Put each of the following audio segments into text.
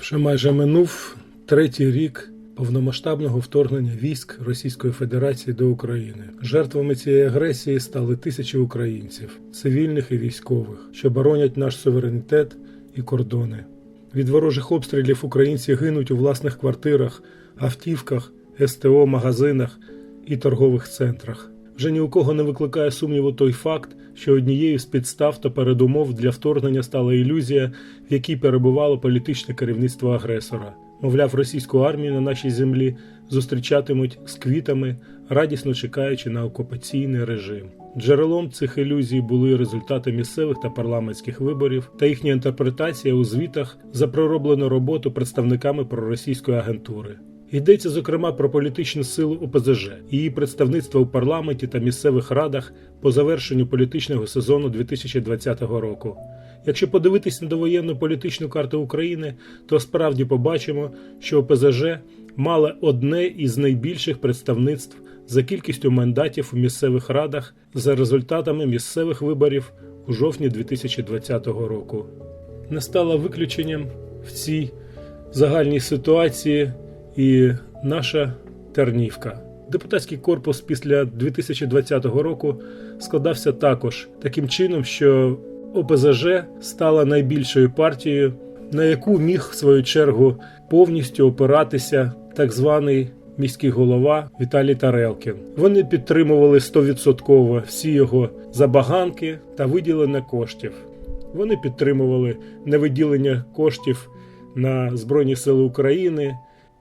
Вже майже минув третій рік повномасштабного вторгнення військ Російської Федерації до України. Жертвами цієї агресії стали тисячі українців, цивільних і військових, що боронять наш суверенітет і кордони. Від ворожих обстрілів українці гинуть у власних квартирах, автівках, СТО, магазинах і торгових центрах. Вже ні у кого не викликає сумніву той факт, що однією з підстав та передумов для вторгнення стала ілюзія, в якій перебувало політичне керівництво агресора. Мовляв, російську армію на нашій землі зустрічатимуть з квітами, радісно чекаючи на окупаційний режим. Джерелом цих ілюзій були результати місцевих та парламентських виборів та їхня інтерпретація у звітах за пророблену роботу представниками проросійської агентури. Йдеться зокрема про політичну силу ОПЗЖ, її представництво у парламенті та місцевих радах по завершенню політичного сезону 2020 року. Якщо подивитись на довоєнну політичну карту України, то справді побачимо, що ОПЗЖ мала одне із найбільших представництв за кількістю мандатів у місцевих радах за результатами місцевих виборів у жовтні 2020 року. Не стало виключенням в цій загальній ситуації і наша Тернівка. Депутатський корпус після 2020 року складався також таким чином, що ОПЗЖ стала найбільшою партією, на яку міг в свою чергу повністю опиратися так званий міський голова Віталій Тарелкін. Вони підтримували 100% всі його забаганки та виділення коштів. Вони підтримували невиділення коштів на Збройні Сили України,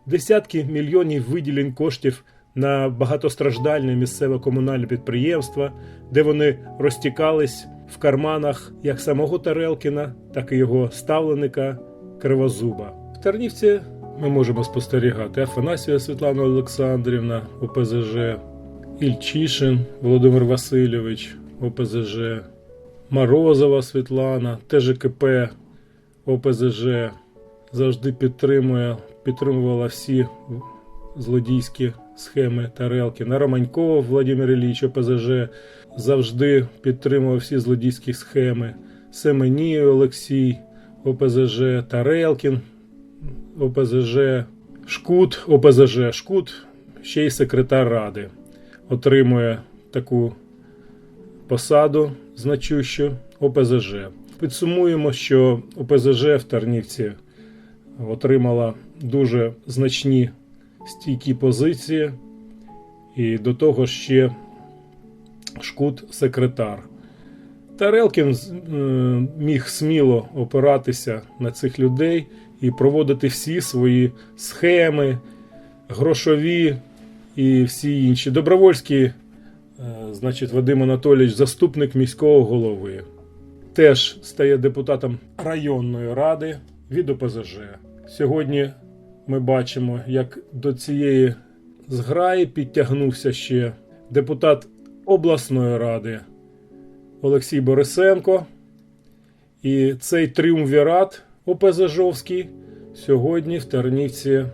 десятки мільйонів виділень коштів на багатостраждальне місцеве комунальне підприємство, де вони розтікались в карманах як самого Тарелкіна, так і його ставленика Кривозуба. В Тернівці ми можемо спостерігати Афанасія Світлана Олександрівна, ОПЗЖ, Ільчишин Володимир Васильович, ОПЗЖ, Морозова Світлана, ТЖКП, ОПЗЖ завжди підтримує, підтримувала всі злодійські схеми Тарелкіна. Романьков Владимир Ілліч, ОПЗЖ завжди підтримував всі злодійські схеми. Семеній Олексій, ОПЗЖ, Тарелкін, ОПЗЖ, Шкут, ОПЗЖ, Шкут, ще й секретар ради. Отримує таку посаду значущу ОПЗЖ. Підсумуємо, що ОПЗЖ в Тарнівці отримала дуже значні стійкі позиції, і до того ще Шкут секретар. Тарелкін е, міг сміло опиратися на цих людей і проводити всі свої схеми, грошові і всі інші. Добровольський, е, значить, Вадим Анатолійович, заступник міського голови, теж стає депутатом районної ради від ОПЗЖ. Сьогодні ми бачимо, як до цієї зграї підтягнувся ще депутат обласної ради Олексій Борисенко. І цей тріумвірат ОПЗЖовський сьогодні в Тернівці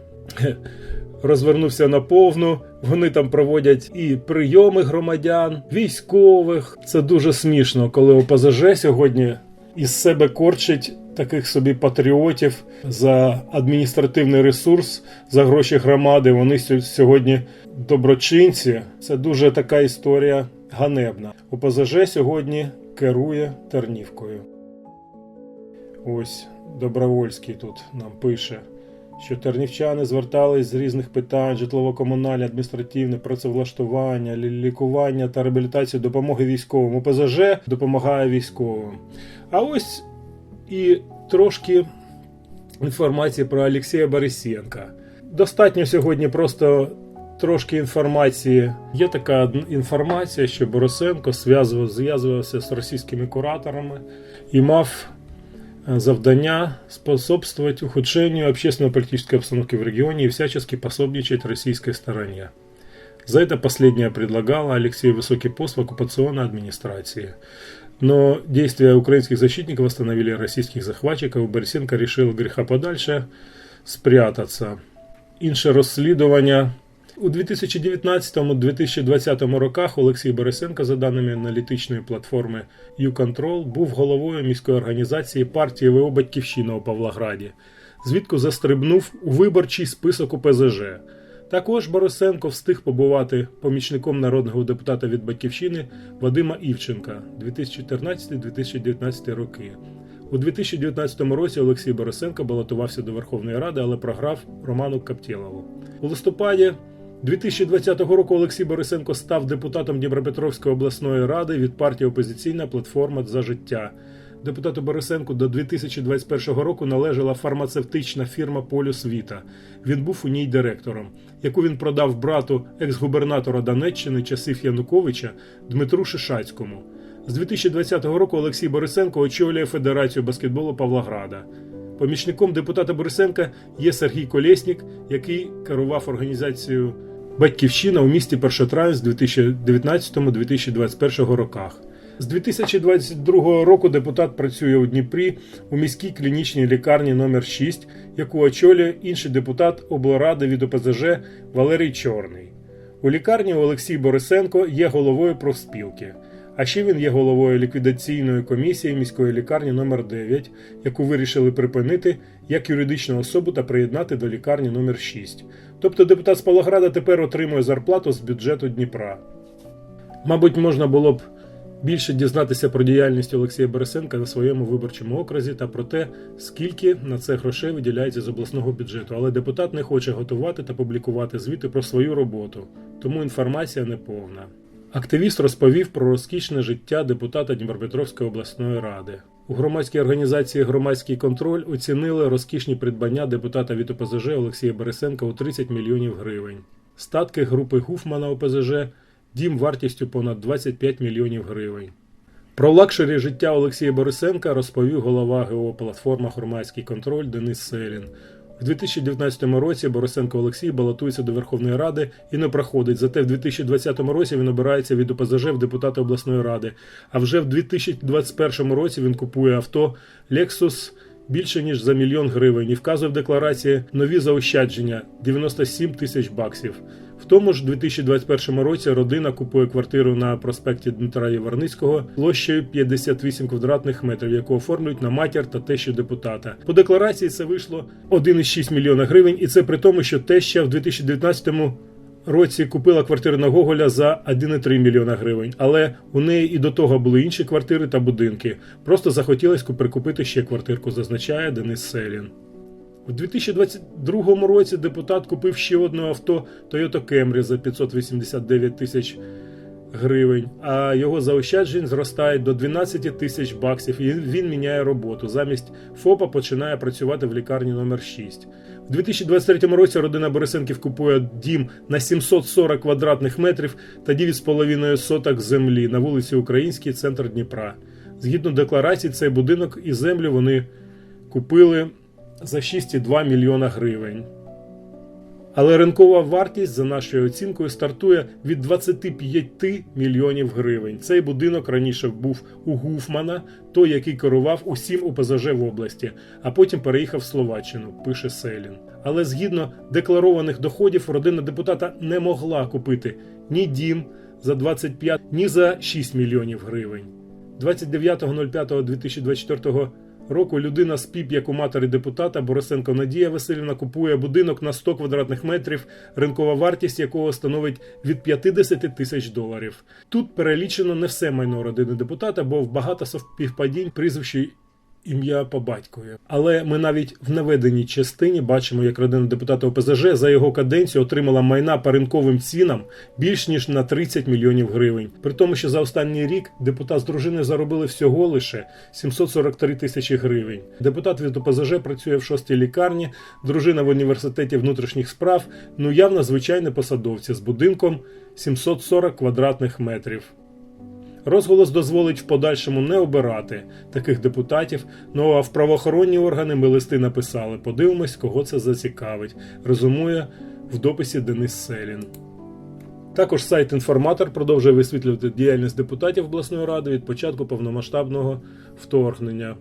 розвернувся наповну. Вони там проводять і прийоми громадян, військових. Це дуже смішно, коли ОПЗЖ сьогодні із себе корчить таких собі патріотів за адміністративний ресурс, за гроші громади. Вони сьогодні доброчинці. Це дуже така історія ганебна. ОПЗЖ сьогодні керує Тернівкою. Ось Добровольський тут нам пише. Що тернівчани звертались з різних питань: житлово-комунальне, адміністративне, працевлаштування, лікування та реабілітацію допомоги військовим. ОПЗЖ допомагає військовим. А ось і трошки інформації про Олексія Борисенка. Достатньо сьогодні просто трошки інформації. Є така одн- інформація, що Борисенко зв'язував- зв'язувався з російськими кураторами і мав э, завдання способствовать ухудшению общественно-политической обстановки в регионе и всячески пособничать российской стороне. За это последнее предлагало Алексею высокий пост в оккупационной администрации. Но действия украинских защитников остановили российских захватчиков, Борисенко решил греха подальше спрятаться. Інше розслідування у 2019-2020 роках Олексій Борисенко, за даними аналітичної платформи YouControl, був головою міської організації партії ВО Батьківщина у Павлограді. звідки застрибнув у виборчий список УПЗЖ. Також Борисенко встиг побувати помічником народного депутата від Батьківщини Вадима Івченка 2014-2019 роки. У 2019 році Олексій Борисенко балотувався до Верховної Ради, але програв Роману Каптєлову. У листопаді 2020 року Олексій Борисенко став депутатом Дніпропетровської обласної ради від партії Опозиційна платформа за життя. Депутату Борисенку до 2021 року належала фармацевтична фірма Полюс Віта. Він був у ній директором, яку він продав брату екс-губернатора Донеччини часів Януковича Дмитру Шишацькому. З 2020 року Олексій Борисенко очолює Федерацію баскетболу Павлограда. Помічником депутата Борисенка є Сергій Колєснік, який керував організацією Батьківщина у місті Першотравенськ з 2019-2021 роках. З 2022 року депутат працює у Дніпрі у міській клінічній лікарні номер 6 яку очолює інший депутат облради від ОПЗЖ Валерій Чорний. У лікарні Олексій Борисенко є головою профспілки. А ще він є головою ліквідаційної комісії міської лікарні номер 9 яку вирішили припинити як юридичну особу та приєднати до лікарні номер 6 Тобто депутат з Павлограда тепер отримує зарплату з бюджету Дніпра. Мабуть, можна було б більше дізнатися про діяльність Олексія Борисенка на своєму виборчому окрузі та про те, скільки на це грошей виділяється з обласного бюджету. Але депутат не хоче готувати та публікувати звіти про свою роботу, тому інформація неповна. Активіст розповів про розкішне життя депутата Дніпропетровської обласної ради. У громадській організації Громадський контроль оцінили розкішні придбання депутата від ОПЗЖ Олексія Борисенка у 30 мільйонів гривень. Статки групи Гуфмана ОПЗЖ дім вартістю понад 25 мільйонів гривень. Про лакшері життя Олексія Борисенка розповів голова ГО платформа Громадський контроль Денис Селін. У 2019 році Борисенко Олексій балотується до Верховної Ради і не проходить. Зате в 2020 році він обирається від ОПЗЖ в депутати обласної ради. А вже в 2021 році він купує авто Lexus більше ніж за мільйон гривень і вказує в декларації нові заощадження 97 тисяч баксів. В тому ж 2021 році родина купує квартиру на проспекті Дмитра Єварницького площею 58 квадратних метрів, яку оформлюють на матір та тещу депутата. По декларації це вийшло 1,6 мільйона гривень, і це при тому, що теща в 2019 році купила квартиру на Гоголя за 1,3 мільйона гривень, але у неї і до того були інші квартири та будинки. Просто захотілося прикупити ще квартирку, зазначає Денис Селін. У 2022 році депутат купив ще одне авто Toyota Camry за 589 тисяч гривень, а його заощаджень зростають до 12 тисяч баксів, і він міняє роботу. Замість ФОПа починає працювати в лікарні номер 6 У 2023 році родина Борисенків купує дім на 740 квадратних метрів та 9,5 соток землі на вулиці Українській, центр Дніпра. Згідно декларації, цей будинок і землю вони купили за 6,2 мільйона гривень. Але ринкова вартість, за нашою оцінкою, стартує від 25 мільйонів гривень. Цей будинок раніше був у Гуфмана, той, який керував усім УПЗЖ в області, а потім переїхав в Словаччину, пише Селін. Але згідно декларованих доходів, родина депутата не могла купити ні дім за 25, ні за 6 мільйонів гривень. 29.05.2024 року людина з ПІП, як у матері депутата Борисенко Надія Васильівна купує будинок на 100 квадратних метрів, ринкова вартість якого становить від 50 тисяч доларів. Тут перелічено не все майно родини депутата, бо в багато совпівпадінь прізвищі ім'я по батькові. Але ми навіть в наведеній частині бачимо, як родина депутата ОПЗЖ за його каденцію отримала майна по ринковим цінам більш ніж на 30 мільйонів гривень. При тому, що за останній рік депутат з дружини заробили всього лише 743 тисячі гривень. Депутат від ОПЗЖ працює в шостій лікарні, дружина в університеті внутрішніх справ. Ну явно звичайні посадовці з будинком 740 квадратних метрів. Розголос дозволить в подальшому не обирати таких депутатів. Ну а в правоохоронні органи ми листи написали. Подивимось, кого це зацікавить. Резумує в дописі Денис Селін. Також сайт інформатор продовжує висвітлювати діяльність депутатів обласної ради від початку повномасштабного вторгнення.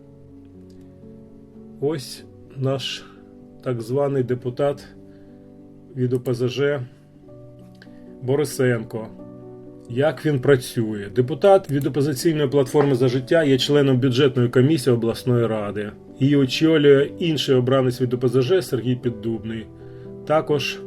Ось наш так званий депутат від ОПЗЖ Борисенко. Як він працює? Депутат від опозиційної платформи за життя є членом бюджетної комісії обласної ради. Її очолює інший обранець від ОПЗЖ Сергій Піддубний. Також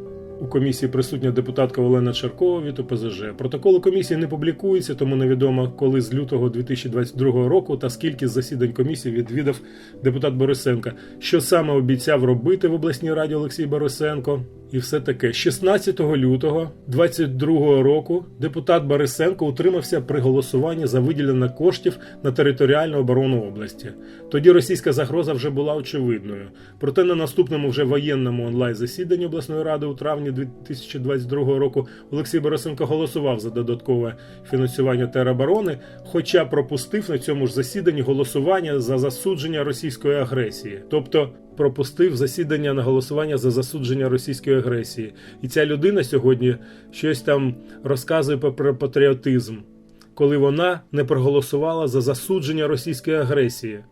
у комісії присутня депутатка Олена Чаркова від ОПЗЖ. Протоколи комісії не публікуються, тому невідомо, коли з лютого 2022 року та скільки засідань комісії відвідав депутат Борисенко. Що саме обіцяв робити в обласній раді Олексій Борисенко? І все таке. 16 лютого 2022 року депутат Борисенко утримався при голосуванні за виділення коштів на територіальну оборону області. Тоді російська загроза вже була очевидною. Проте на наступному вже воєнному онлайн засіданні обласної ради у травні 2022 року Олексій Борисенко голосував за додаткове фінансування тероборони, хоча пропустив на цьому ж засіданні голосування за засудження російської агресії, тобто пропустив засідання на голосування за засудження російської агресії. І ця людина сьогодні щось там розказує про патріотизм, коли вона не проголосувала за засудження російської агресії.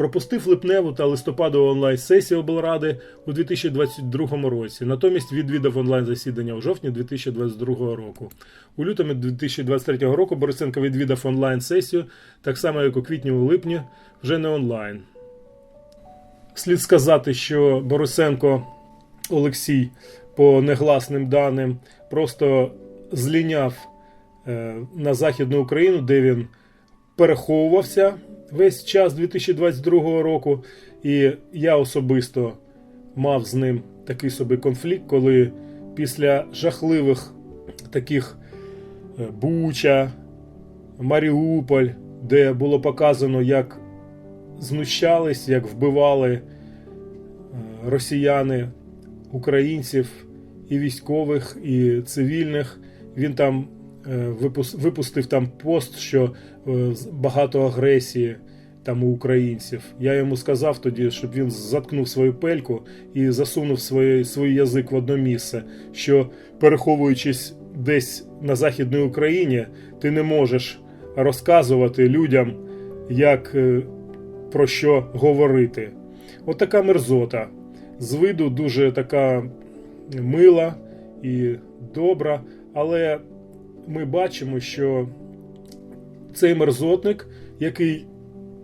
Пропустив липневу та листопадову онлайн-сесію облради у 2022 році. Натомість відвідав онлайн-засідання у жовтні 2022 року. У лютому 2023 року Борисенко відвідав онлайн-сесію, так само як у квітні у липні, вже не онлайн. Слід сказати, що Борисенко Олексій, по негласним даним, просто зліняв е, на Західну Україну, де він переховувався весь час 2022 року. І я особисто мав з ним такий собі конфлікт, коли після жахливих таких е, Буча, Маріуполь, де було показано, як знущались, як вбивали е, росіяни українців і військових, і цивільних. Він там випустив там пост, що е, багато агресії там у українців. Я йому сказав тоді, щоб він заткнув свою пельку і засунув своє, свій язик в одне місце, що переховуючись десь на Західній Україні, ти не можеш розказувати людям, як е, про що говорити. От така мерзота. З виду дуже така мила і добра, але ми бачимо, що цей мерзотник, який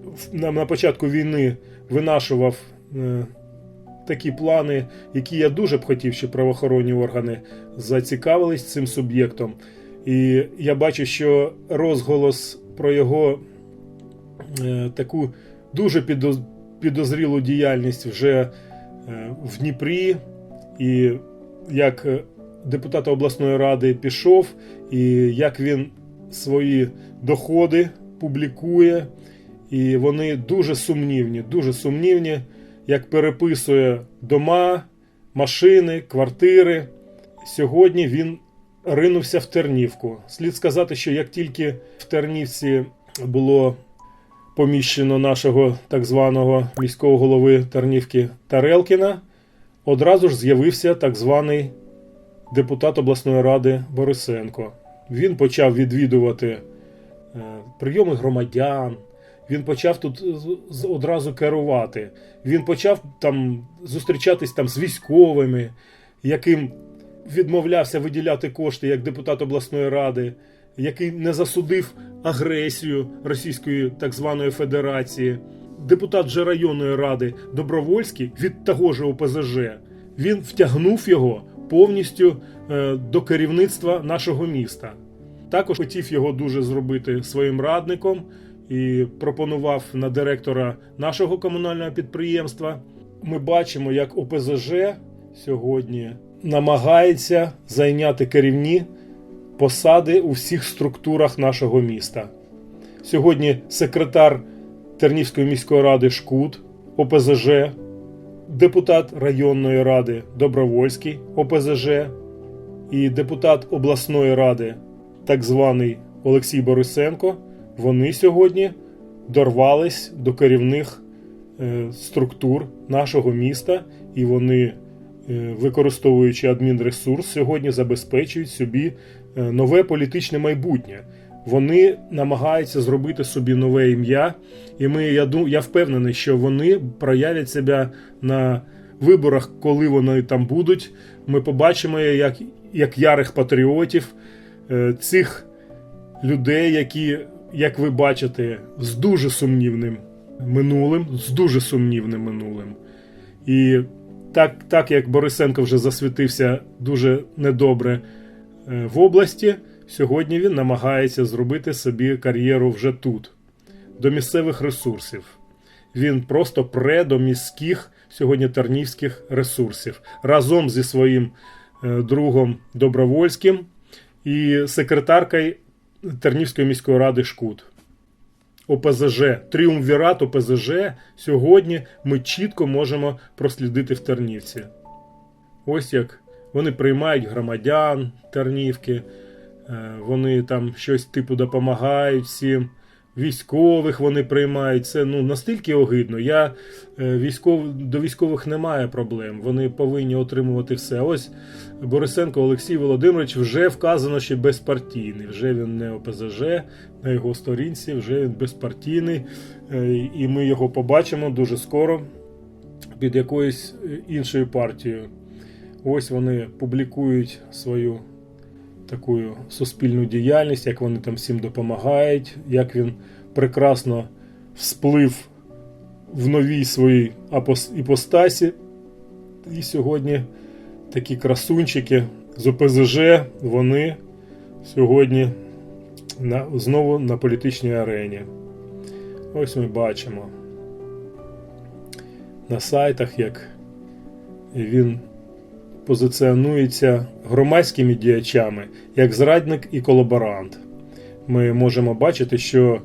в- на, на початку війни винашував е, такі плани, які я дуже б хотів, щоб правоохоронні органи зацікавились цим суб'єктом. І я бачу, що розголос про його е, таку дуже підозрілу діяльність вже е, в Дніпрі, і як е, депутат обласної ради пішов, і як він свої доходи публікує, і вони дуже сумнівні, дуже сумнівні, як переписує дома, машини, квартири. Сьогодні він ринувся в Тернівку. Слід сказати, що як тільки в Тернівці було поміщено нашого так званого міського голови Тернівки Тарелкіна, одразу ж з'явився так званий депутат обласної ради Борисенко. Він почав відвідувати е, прийоми громадян. Він почав тут одразу керувати. Він почав там зустрічатись там з військовими, яким відмовлявся виділяти кошти як депутат обласної ради, який не засудив агресію Російської так званої Федерації. Депутат же районної ради Добровольський від того ж ОПЗЖ він втягнув його повністю е, до керівництва нашого міста. Також хотів його дуже зробити своїм радником і пропонував на директора нашого комунального підприємства. Ми бачимо, як ОПЗЖ сьогодні намагається зайняти керівні посади у всіх структурах нашого міста. Сьогодні секретар Тернівської міської ради Шкут ОПЗЖ, депутат районної ради Добровольський ОПЗЖ і депутат обласної ради, так званий Олексій Борисенко. Вони сьогодні дорвались до керівних е, структур нашого міста, і вони, е, використовуючи адмінресурс, сьогодні забезпечують собі е, нове політичне майбутнє. Вони намагаються зробити собі нове ім'я, і ми, я, ду- я впевнений, що вони проявлять себе на виборах, коли вони там будуть. Ми побачимо, як, як ярих патріотів, е, цих людей, які, як ви бачите, з дуже сумнівним минулим, з дуже сумнівним минулим. І так, так як Борисенко вже засвітився дуже недобре е, в області, сьогодні він намагається зробити собі кар'єру вже тут, до місцевих ресурсів. Він просто пре до міських сьогодні тернівських ресурсів разом зі своїм е, другом Добровольським і секретаркою Тернівської міської ради Шкут. ОПЗЖ, тріумвірат ОПЗЖ сьогодні ми чітко можемо прослідити в Тернівці. Ось як вони приймають громадян Тернівки, вони там щось типу допомагають всім. Військових вони приймають. Це ну настільки огидно. Я е, військов, до військових немає проблем. Вони повинні отримувати все. Ось Борисенко Олексій Володимирович вже вказано, що безпартійний. Вже він не ОПЗЖ на його сторінці, вже він безпартійний. Е, І ми його побачимо дуже скоро під якоюсь е, іншою партією. Ось вони публікують свою таку суспільну діяльність, як вони там всім допомагають, як він прекрасно всплив в новій своїй іпостасі. І сьогодні такі красунчики з ОПЗЖ, вони сьогодні на, знову на політичній арені. Ось ми бачимо на сайтах, як він позиціонується громадськими діячами як зрадник і колаборант. Ми можемо бачити, що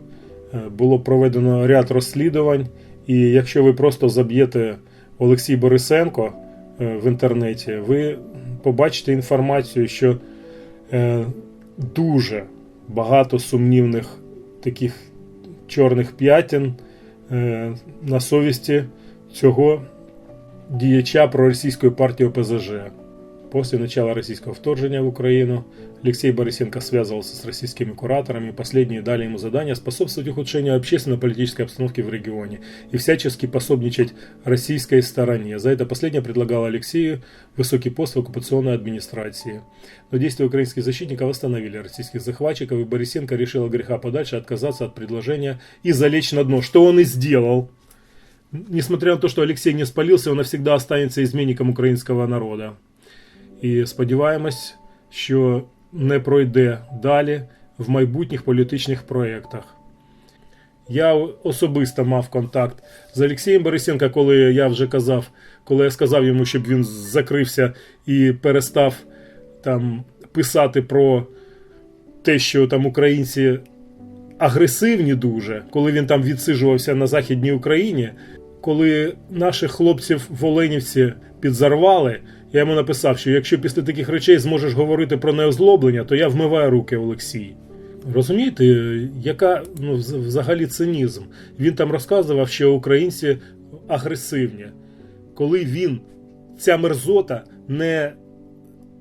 е, було проведено ряд розслідувань, і якщо ви просто заб'єте Олексій Борисенко е, в інтернеті, ви побачите інформацію, що е, дуже багато сумнівних таких чорних п'ятін на совісті цього діяча пророссийской партии ОПЗЖ. После начала российского вторжения в Украину Алексей Борисенко связывался с российскими кураторами, последние дали ему задание способствовать ухудшению общественно-политической обстановки в регионе и всячески пособничать российской стороне. За это последнее предлагало Алексею высокий пост в оккупационной администрации. Но действия украинских защитников остановили российских захватчиков, и Борисенко решил от греха подальше отказаться от предложения и залечь на дно, что он и сделал. Несмотря на то, что Алексей не спалился, он навсегда останется изменником українського народу. І сподіваємось, що не пройде далі в майбутніх політичних проєктах. Я особисто мав контакт з Олексієм Борисенко, коли я вже казав, коли я сказав йому, щоб він закрився і перестав там писати про те, що там українці агресивні дуже, коли він там відсиджувався на Західній Україні, коли наших хлопців в Оленівці підзарвали, я йому написав, що якщо після таких речей зможеш говорити про неозлоблення, то я вмиваю руки Олексій. Розумієте, яка ну, взагалі цинізм? Він там розказував, що українці агресивні. Коли він, ця мерзота, не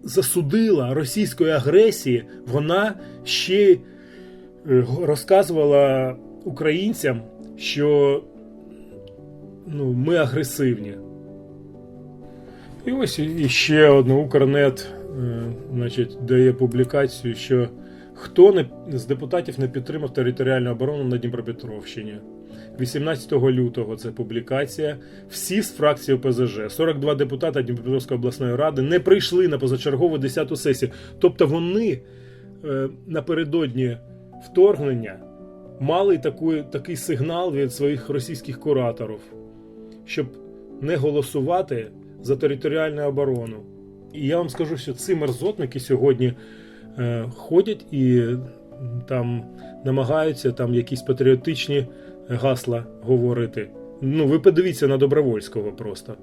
засудила російської агресії, вона ще е, розказувала українцям, що ну, ми агресивні. І ось і ще одне Укрнет е, значить, дає публікацію, що хто не, з депутатів не підтримав територіальну оборону на Дніпропетровщині. 18 лютого це публікація. Всі з фракції ОПЗЖ, 42 депутата Дніпропетровської обласної ради не прийшли на позачергову 10-ту сесію. Тобто вони е, напередодні вторгнення мали таку, такий сигнал від своїх російських кураторів, щоб не голосувати за територіальну оборону. І я вам скажу, що ці мерзотники сьогодні е, ходять і там намагаються там якісь патріотичні гасла говорити. Ну, ви подивіться на Добровольського просто.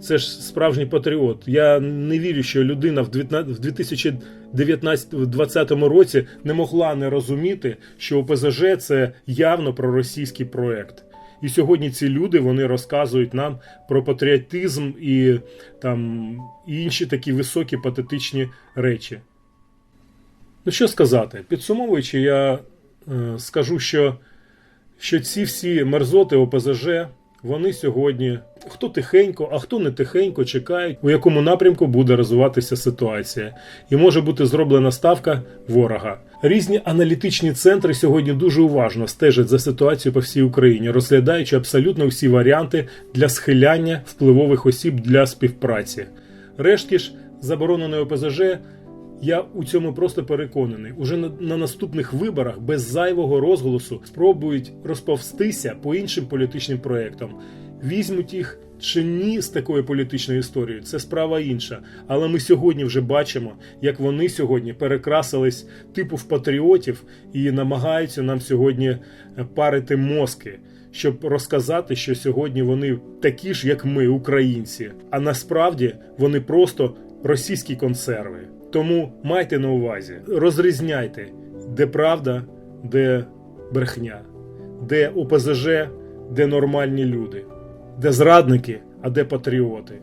Це ж справжній патріот. Я не вірю, що людина в 2019 році не могла не розуміти, що ОПЗЖ це явно проросійський проект. І сьогодні ці люди вони розказують нам про патріотизм і там і інші такі високі патетичні речі. Ну що сказати? Підсумовуючи, я е, скажу, що, що ці всі мерзоти ОПЗЖ вони сьогодні Хто тихенько, а хто не тихенько чекають, у якому напрямку буде розвиватися ситуація, і може бути зроблена ставка ворога. Різні аналітичні центри сьогодні дуже уважно стежать за ситуацією по всій Україні, розглядаючи абсолютно всі варіанти для схиляння впливових осіб для співпраці. Решті ж забороненої ОПЗЖ я у цьому просто переконаний. Уже на, на наступних виборах без зайвого розголосу спробують розповстися по іншим політичним проєктам. Візьмуть їх чи ні з такою політичною історією, це справа інша. Але ми сьогодні вже бачимо, як вони сьогодні перекрасились типу в патріотів і намагаються нам сьогодні е, парити мозки. Щоб розказати, що сьогодні вони такі ж, як ми, українці, а насправді вони просто російські консерви. Тому майте на увазі, розрізняйте, де правда, де брехня, де ОПЗЖ, де нормальні люди, де зрадники, а де патріоти.